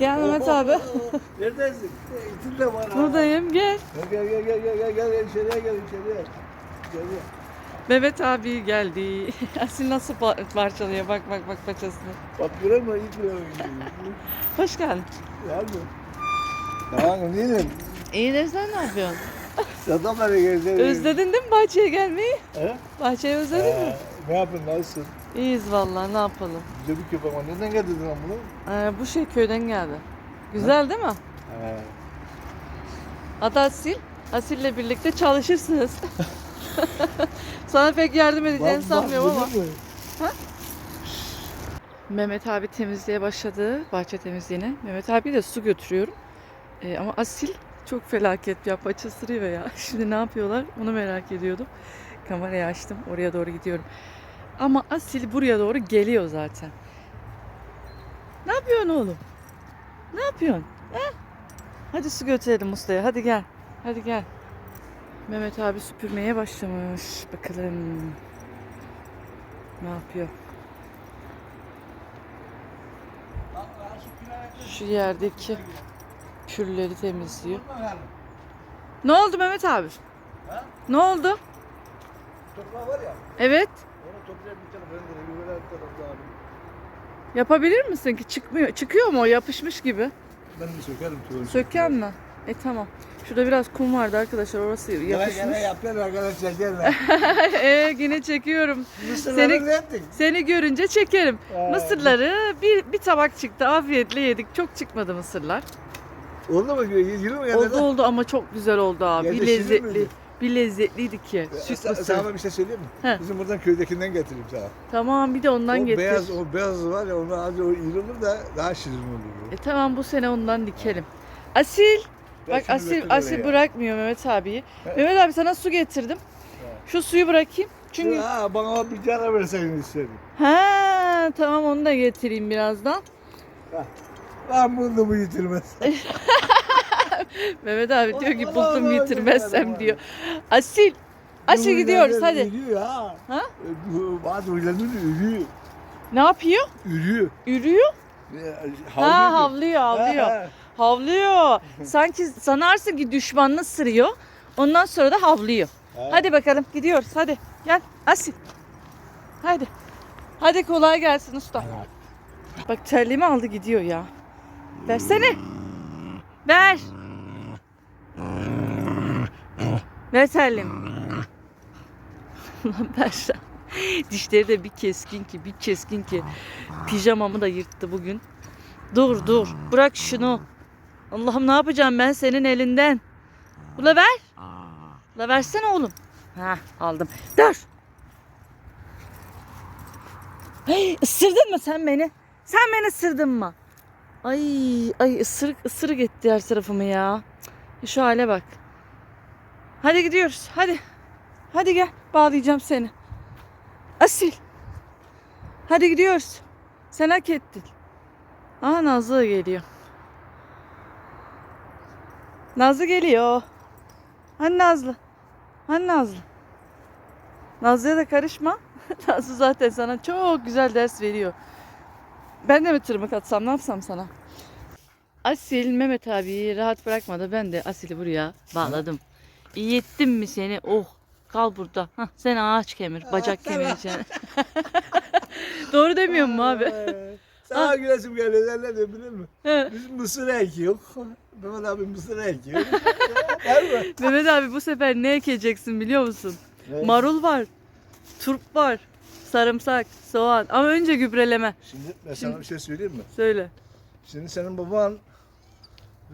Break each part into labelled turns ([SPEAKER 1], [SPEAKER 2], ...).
[SPEAKER 1] Gel Mehmet abi.
[SPEAKER 2] Neredesin? İtin de var.
[SPEAKER 1] Buradayım gel.
[SPEAKER 2] Gel gel gel gel gel gel gel içeriye gel içeriye. İçeriye.
[SPEAKER 1] Mehmet abi geldi. Asil nasıl pa- parçalıyor bak bak bak paçasını.
[SPEAKER 2] Bak görüyor musun? İyi görüyor musun?
[SPEAKER 1] Hoş geldin.
[SPEAKER 2] Geldi. Tamam değilim.
[SPEAKER 1] İyi de sen ne yapıyorsun?
[SPEAKER 2] Adamları gezdi.
[SPEAKER 1] Özledin değil mi bahçeye gelmeyi?
[SPEAKER 2] He?
[SPEAKER 1] Bahçeyi özledin mi?
[SPEAKER 2] Ne yapıyorsun? Nasılsın?
[SPEAKER 1] İyiyiz vallahi ne yapalım.
[SPEAKER 2] Bir köpek var. Nereden getirdin lan bunu?
[SPEAKER 1] Ee, bu şey köyden geldi. Güzel değil mi?
[SPEAKER 2] He.
[SPEAKER 1] Adı Asil. Asil'le birlikte çalışırsınız. Sana pek yardım edeceğini sanmıyorum ama.
[SPEAKER 2] musun?
[SPEAKER 1] Mehmet abi temizliğe başladı. Bahçe temizliğine. Mehmet abi de su götürüyorum. Ee, ama Asil çok felaket ya. Paça sırıyor ya. Şimdi ne yapıyorlar onu merak ediyordum. Kamerayı açtım. Oraya doğru gidiyorum. Ama Asil buraya doğru geliyor zaten. Ne yapıyorsun oğlum? Ne yapıyorsun? He? Hadi su götürelim ustaya. Hadi gel. Hadi gel. Mehmet abi süpürmeye başlamış. Bakalım. Ne yapıyor? Şu yerdeki külleri temizliyor. Ne oldu Mehmet abi?
[SPEAKER 2] Ha?
[SPEAKER 1] Ne oldu?
[SPEAKER 2] Toprağı var ya.
[SPEAKER 1] Evet. Yapabilir misin ki? Çıkmıyor. Çıkıyor mu o? Yapışmış gibi.
[SPEAKER 2] Ben de sökerim tuvalı.
[SPEAKER 1] Söken mi? E tamam. Şurada biraz kum vardı arkadaşlar. Orası yapışmış.
[SPEAKER 2] gene yapıyorlar arkadaşlar gene.
[SPEAKER 1] ee, yine çekiyorum.
[SPEAKER 2] Mısırları
[SPEAKER 1] Seni-? Seni görünce çekerim.
[SPEAKER 2] Ee,
[SPEAKER 1] Mısırları bir, bir tabak çıktı. Afiyetle yedik. Çok çıkmadı mısırlar.
[SPEAKER 2] Oldu mu? Yürü mü
[SPEAKER 1] Oldu oldu ama çok güzel oldu abi.
[SPEAKER 2] Şirin
[SPEAKER 1] lezzetli. Bir lezzetliydi ki. Süt
[SPEAKER 2] Sa-
[SPEAKER 1] mısır.
[SPEAKER 2] sana bir şey söyleyeyim mi?
[SPEAKER 1] He.
[SPEAKER 2] Bizim buradan köydekinden getireyim sana.
[SPEAKER 1] Tamam bir de ondan
[SPEAKER 2] o
[SPEAKER 1] getir.
[SPEAKER 2] beyaz o beyaz var ya onu az o iri olur da daha şirin olur.
[SPEAKER 1] E tamam bu sene ondan dikelim. Asil.
[SPEAKER 2] Ben
[SPEAKER 1] Bak Asil Asil
[SPEAKER 2] oraya.
[SPEAKER 1] bırakmıyor Mehmet abiyi.
[SPEAKER 2] He.
[SPEAKER 1] Mehmet abi sana su getirdim. Şu suyu bırakayım. Çünkü
[SPEAKER 2] Ha, bana bir cana verseydin istedim.
[SPEAKER 1] ha tamam onu da getireyim birazdan.
[SPEAKER 2] Ben bunu mu yitirmez?
[SPEAKER 1] Mehmet abi diyor ki buldum yitirmezsem diyor. Asil. Asil gidiyoruz hadi.
[SPEAKER 2] Ürüyor ha.
[SPEAKER 1] Ha?
[SPEAKER 2] E, Bazı huylarının ürüyor.
[SPEAKER 1] Ne yapıyor?
[SPEAKER 2] Ürüyor.
[SPEAKER 1] Ürüyor.
[SPEAKER 2] E,
[SPEAKER 1] Ha
[SPEAKER 2] havlıyor.
[SPEAKER 1] havlıyor havlıyor.
[SPEAKER 2] Ha, ha.
[SPEAKER 1] Havlıyor. Sanki sanarsın ki düşmanını sırıyor. Ondan sonra da havlıyor.
[SPEAKER 2] Ha.
[SPEAKER 1] Hadi bakalım gidiyoruz hadi. Gel Asil. Hadi. Hadi kolay gelsin usta. Bak terliğimi aldı gidiyor ya. Versene. Ver. Ver terliğimi. Lan Berşa. Dişleri de bir keskin ki bir keskin ki. Pijamamı da yırttı bugün. Dur dur. Bırak şunu. Allah'ım ne yapacağım ben senin elinden. Ula ver. La versene oğlum. Ha aldım. Dur. Hey, ısırdın mı sen beni? Sen beni ısırdın mı? Ay ay ısırık ısırık etti her tarafımı ya. Şu hale bak. Hadi gidiyoruz. Hadi. Hadi gel. Bağlayacağım seni. Asil. Hadi gidiyoruz. Sen hak ettin. Aha Nazlı geliyor. Nazlı geliyor. Hani Nazlı? Hani Nazlı? Nazlı'ya da karışma. Nazlı zaten sana çok güzel ders veriyor. Ben de mi tırmık atsam ne yapsam sana? Asil Mehmet abi rahat bırakmadı. Ben de Asil'i buraya bağladım. İyi ettim mi seni? Oh kal burada. Hah, sen ağaç kemir, bacak kemireceksin. Doğru demiyor mu abi?
[SPEAKER 2] Sana gülesim geliyor. Sen ne diyorsun biliyor musun?
[SPEAKER 1] He.
[SPEAKER 2] Biz mısır ekiyor. Mehmet abi mısır ekiyor.
[SPEAKER 1] Mehmet abi bu sefer ne ekeceksin biliyor musun?
[SPEAKER 2] Ne?
[SPEAKER 1] Marul var, turp var, sarımsak, soğan. Ama önce gübreleme.
[SPEAKER 2] Şimdi ben sana bir şey söyleyeyim mi?
[SPEAKER 1] Söyle.
[SPEAKER 2] Şimdi senin baban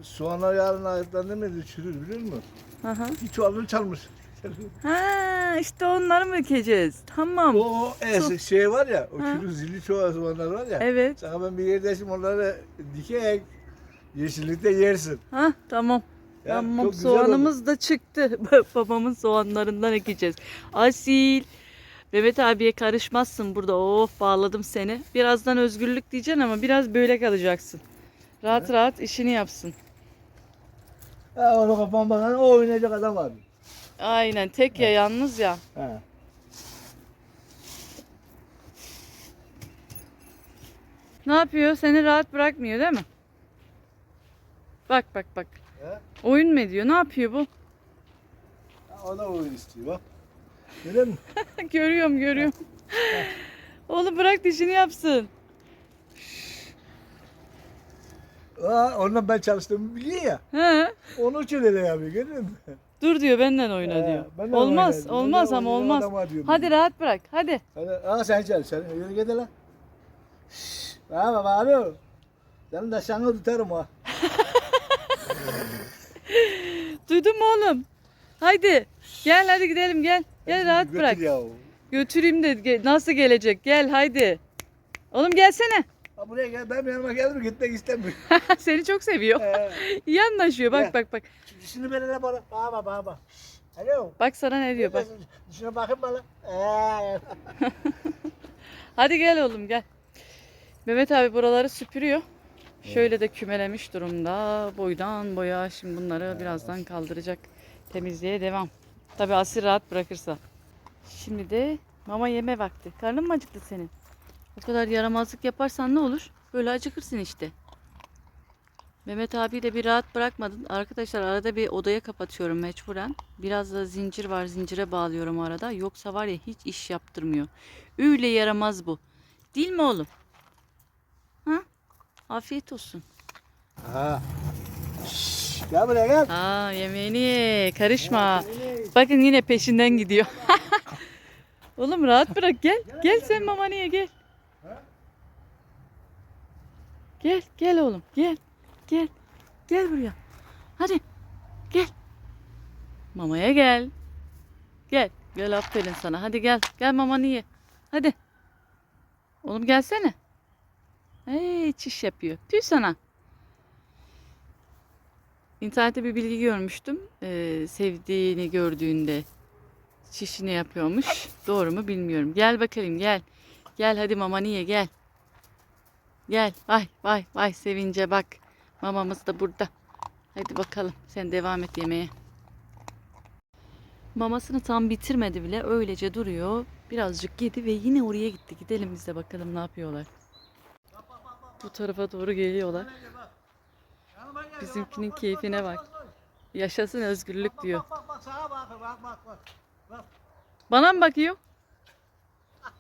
[SPEAKER 2] soğanlar yarın ayıplarında mı çürür biliyor musun?
[SPEAKER 1] Hı hı.
[SPEAKER 2] Bir çuvalını çalmış.
[SPEAKER 1] Ha işte onları mı ekeceğiz? Tamam.
[SPEAKER 2] O es, şey var ya, o
[SPEAKER 1] Ha.
[SPEAKER 2] çürük zilli çuval soğanlar var ya.
[SPEAKER 1] Evet.
[SPEAKER 2] Sana ben bir yerde şimdi onları dikek, yeşillikte yersin.
[SPEAKER 1] Ha tamam.
[SPEAKER 2] Ya,
[SPEAKER 1] tamam
[SPEAKER 2] güzel oldu.
[SPEAKER 1] soğanımız da çıktı. Babamın soğanlarından ekeceğiz. Asil. Mehmet abiye karışmazsın burada. Of bağladım seni. Birazdan özgürlük diyeceksin ama biraz böyle kalacaksın. Rahat rahat işini yapsın.
[SPEAKER 2] Ha onu kafam bakan o oynayacak adam var.
[SPEAKER 1] Aynen tek ya yalnız ya.
[SPEAKER 2] Ha.
[SPEAKER 1] Ne yapıyor? Seni rahat bırakmıyor değil mi? Bak bak bak.
[SPEAKER 2] He?
[SPEAKER 1] Oyun mu ediyor? Ne yapıyor bu?
[SPEAKER 2] Ha, O da oyun istiyor bak. Görüyor musun?
[SPEAKER 1] görüyorum görüyorum. Oğlum bırak dişini yapsın.
[SPEAKER 2] Aa, onunla ben çalıştığımı biliyor ya.
[SPEAKER 1] He.
[SPEAKER 2] Onun için öyle yapıyor görüyor musun?
[SPEAKER 1] Dur diyor benden oyna
[SPEAKER 2] He,
[SPEAKER 1] diyor.
[SPEAKER 2] ben de
[SPEAKER 1] Olmaz
[SPEAKER 2] oynayayım.
[SPEAKER 1] olmaz ama olmaz.
[SPEAKER 2] adama diyorum.
[SPEAKER 1] Hadi rahat bırak hadi.
[SPEAKER 2] Hadi, aa sen çalış sen yürü git hele. Şşş, Bana bak alo. Senin de şanı tutarım ha.
[SPEAKER 1] Duydun mu oğlum? Haydi. Gel hadi gidelim gel. Gel rahat
[SPEAKER 2] Götür
[SPEAKER 1] bırak.
[SPEAKER 2] Ya.
[SPEAKER 1] Götüreyim de ge- nasıl gelecek? Gel haydi. Oğlum gelsene.
[SPEAKER 2] Ha buraya gel benim yanıma gelir gitmek istemiyor.
[SPEAKER 1] Seni çok seviyor.
[SPEAKER 2] Ee,
[SPEAKER 1] İyi anlaşıyor. Bak
[SPEAKER 2] Gel.
[SPEAKER 1] bak bak.
[SPEAKER 2] Dişini böyle bana. Bana bana bak. Alo.
[SPEAKER 1] Bak sana ne diyor bak.
[SPEAKER 2] Dişine bakın bana. Ee.
[SPEAKER 1] Hadi gel oğlum gel. Mehmet abi buraları süpürüyor. Şöyle de kümelemiş durumda. Boydan boya. Şimdi bunları birazdan kaldıracak. Temizliğe devam. Tabi Asil rahat bırakırsa. Şimdi de mama yeme vakti. Karnın mı acıktı senin? O kadar yaramazlık yaparsan ne olur? Böyle acıkırsın işte. Mehmet abi de bir rahat bırakmadın. Arkadaşlar arada bir odaya kapatıyorum mecburen. Biraz da zincir var zincire bağlıyorum arada. Yoksa var ya hiç iş yaptırmıyor. Öyle yaramaz bu. Değil mi oğlum? Ha? Afiyet olsun.
[SPEAKER 2] Ha. Şşş, Gel buraya gel.
[SPEAKER 1] Aa yemeğini ye. Karışma. Bakın yine peşinden gidiyor. oğlum rahat bırak gel. Gel sen mamanı ye gel. Gel oğlum gel. Gel. Gel buraya. Hadi. Gel. Mamaya gel. Gel. Gel aferin sana. Hadi gel. Gel mamanı ye. Hadi. Oğlum gelsene. Hey çiş yapıyor. Tüy sana. İnternette bir bilgi görmüştüm. Ee, sevdiğini gördüğünde çişini yapıyormuş. Doğru mu bilmiyorum. Gel bakalım gel. Gel hadi mamanı ye gel. Gel. Vay vay vay sevince bak. Mamamız da burada. Hadi bakalım sen devam et yemeğe. Mamasını tam bitirmedi bile öylece duruyor. Birazcık yedi ve yine oraya gitti. Gidelim biz de bakalım ne yapıyorlar. Bu tarafa doğru geliyorlar. Bizimkinin keyfine bak. Yaşasın özgürlük diyor. Bana mı bakıyor?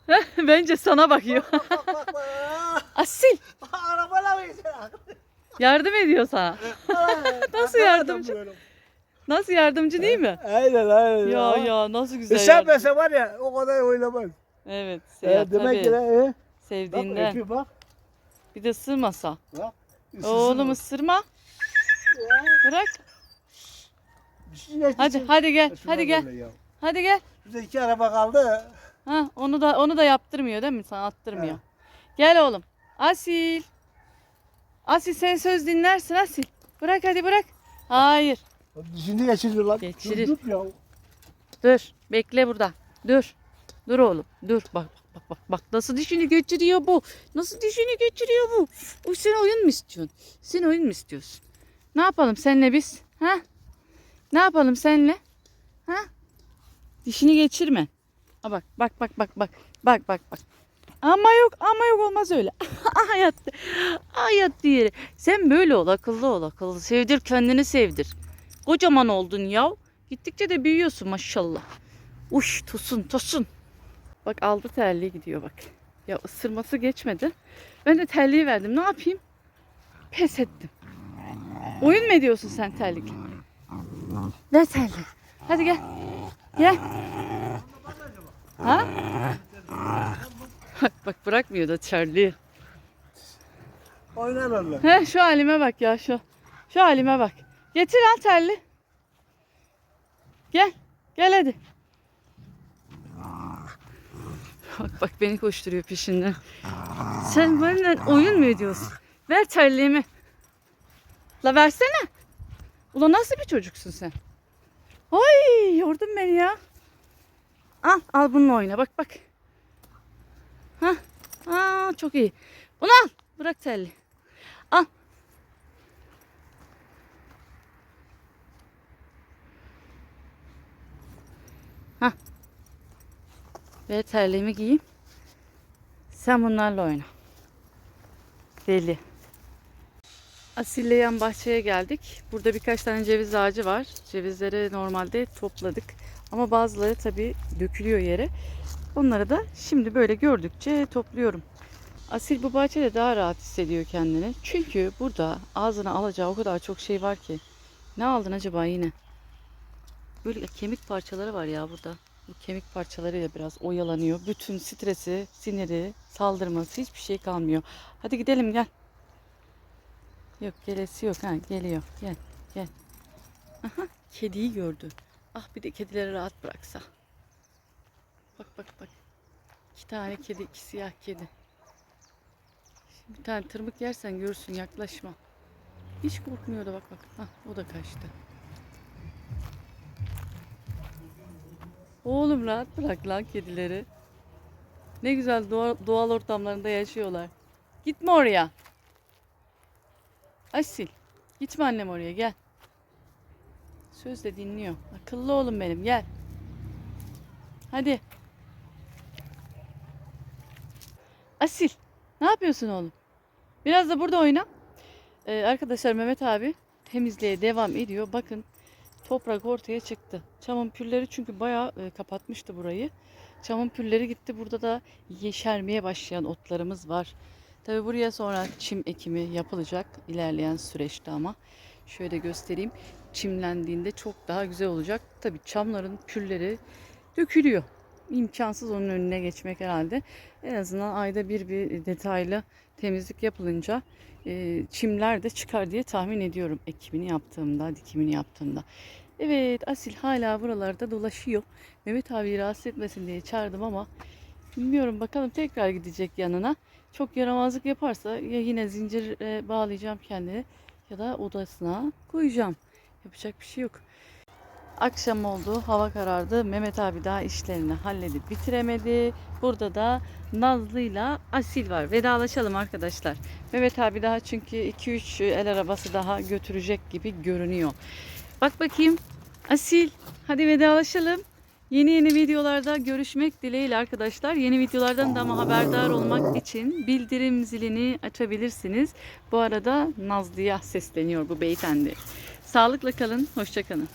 [SPEAKER 1] Bence sana bakıyor.
[SPEAKER 2] Bak bak bak.
[SPEAKER 1] Asil
[SPEAKER 2] Arabala mıyız?
[SPEAKER 1] yardım ediyor sana. Nasıl yardımcı? Nasıl yardımcı değil mi?
[SPEAKER 2] Aynen aynen.
[SPEAKER 1] Ya ya nasıl güzel
[SPEAKER 2] Sen
[SPEAKER 1] yardım.
[SPEAKER 2] mesela var ya o kadar oynamaz.
[SPEAKER 1] Evet.
[SPEAKER 2] Ee,
[SPEAKER 1] Ya,
[SPEAKER 2] demek ki? Bak
[SPEAKER 1] Sevdiğinden.
[SPEAKER 2] öpüyor bak.
[SPEAKER 1] Bir de sığmasa.
[SPEAKER 2] Bak. Isısın
[SPEAKER 1] Oğlum
[SPEAKER 2] bak.
[SPEAKER 1] ısırma. Bırak.
[SPEAKER 2] Şey
[SPEAKER 1] Hadi hadi gel. Hadi gel. Hadi gel.
[SPEAKER 2] Şurada iki araba kaldı.
[SPEAKER 1] Ha onu da onu da yaptırmıyor değil mi? Sana attırmıyor.
[SPEAKER 2] He.
[SPEAKER 1] Gel oğlum. Asil. Asil sen söz dinlersin Asil. Bırak hadi bırak. Hayır.
[SPEAKER 2] Dişini geçirir lan.
[SPEAKER 1] Geçirir.
[SPEAKER 2] Dur, dur ya.
[SPEAKER 1] Dur. Bekle burada. Dur. Dur oğlum. Dur. Bak bak bak bak. Nasıl dişini geçiriyor bu? Nasıl dişini geçiriyor bu? O sen oyun mu istiyorsun? Sen oyun mu istiyorsun? Ne yapalım seninle biz? Ha? Ne yapalım seninle? Ha? Dişini geçirme. Ha bak bak bak bak bak. Bak bak bak. Ama yok ama yok olmaz öyle. Hayat hayat diğeri. Sen böyle ol akıllı ol akıllı. Sevdir kendini sevdir. Kocaman oldun ya. Gittikçe de büyüyorsun maşallah. Uş tosun tosun. Bak aldı terliği gidiyor bak. Ya ısırması geçmedi. Ben de terliği verdim. Ne yapayım? Pes ettim. Oyun mu ediyorsun sen terlik? Ver terliği. Hadi gel. Gel. Ha? Bak bak bırakmıyor da terliği.
[SPEAKER 2] Oynar onlar.
[SPEAKER 1] He şu halime bak ya şu. Şu halime bak. Getir al terli. Gel. Gel hadi. Bak bak beni koşturuyor peşinden. Sen benimle oyun mu ediyorsun? Ver terliğimi. La versene. Ulan nasıl bir çocuksun sen? Ay yordun beni ya. Al al bununla oyna bak bak. Ha. Aa çok iyi. Bunu al. Bırak terliği. Al. Hah. Ve terliğimi giyeyim. Sen bunlarla oyna. Deli. Asilleyen bahçeye geldik. Burada birkaç tane ceviz ağacı var. Cevizleri normalde topladık. Ama bazıları tabii dökülüyor yere. Onları da şimdi böyle gördükçe topluyorum. Asil bu bahçede daha rahat hissediyor kendini. Çünkü burada ağzına alacağı o kadar çok şey var ki. Ne aldın acaba yine? Böyle kemik parçaları var ya burada. Bu kemik parçalarıyla biraz oyalanıyor. Bütün stresi, siniri, saldırması hiçbir şey kalmıyor. Hadi gidelim gel. Yok gelesi yok ha geliyor. Gel gel. Aha kediyi gördü. Ah bir de kedileri rahat bıraksa. Bak bak bak. İki tane kedi, iki siyah kedi. Şimdi bir tane tırmık yersen görürsün yaklaşma. Hiç korkmuyor da bak bak. Hah o da kaçtı. Oğlum rahat bırak lan kedileri. Ne güzel doğal, doğal ortamlarında yaşıyorlar. Gitme oraya. Asil. Gitme annem oraya gel. Söz de dinliyor. Akıllı oğlum benim gel. Hadi. Asil. Ne yapıyorsun oğlum? Biraz da burada oyna. Ee, arkadaşlar Mehmet abi temizliğe devam ediyor. Bakın toprak ortaya çıktı. Çamın pülleri çünkü bayağı e, kapatmıştı burayı. Çamın pülleri gitti. Burada da yeşermeye başlayan otlarımız var. Tabi buraya sonra çim ekimi yapılacak ilerleyen süreçte ama. Şöyle göstereyim. Çimlendiğinde çok daha güzel olacak. Tabi çamların pülleri dökülüyor. İmkansız onun önüne geçmek herhalde. En azından ayda bir bir detaylı temizlik yapılınca e, çimler de çıkar diye tahmin ediyorum. Ekimini yaptığımda, dikimini yaptığımda. Evet Asil hala buralarda dolaşıyor. Mehmet abi rahatsız etmesin diye çağırdım ama bilmiyorum bakalım tekrar gidecek yanına. Çok yaramazlık yaparsa ya yine zincire bağlayacağım kendini ya da odasına koyacağım. Yapacak bir şey yok. Akşam oldu, hava karardı. Mehmet abi daha işlerini halledip bitiremedi. Burada da Nazlı'yla Asil var. Vedalaşalım arkadaşlar. Mehmet abi daha çünkü 2-3 el arabası daha götürecek gibi görünüyor. Bak bakayım. Asil, hadi vedalaşalım. Yeni yeni videolarda görüşmek dileğiyle arkadaşlar. Yeni videolardan da ama haberdar olmak için bildirim zilini açabilirsiniz. Bu arada Nazlı'ya sesleniyor bu beyefendi. Sağlıkla kalın, hoşça kalın.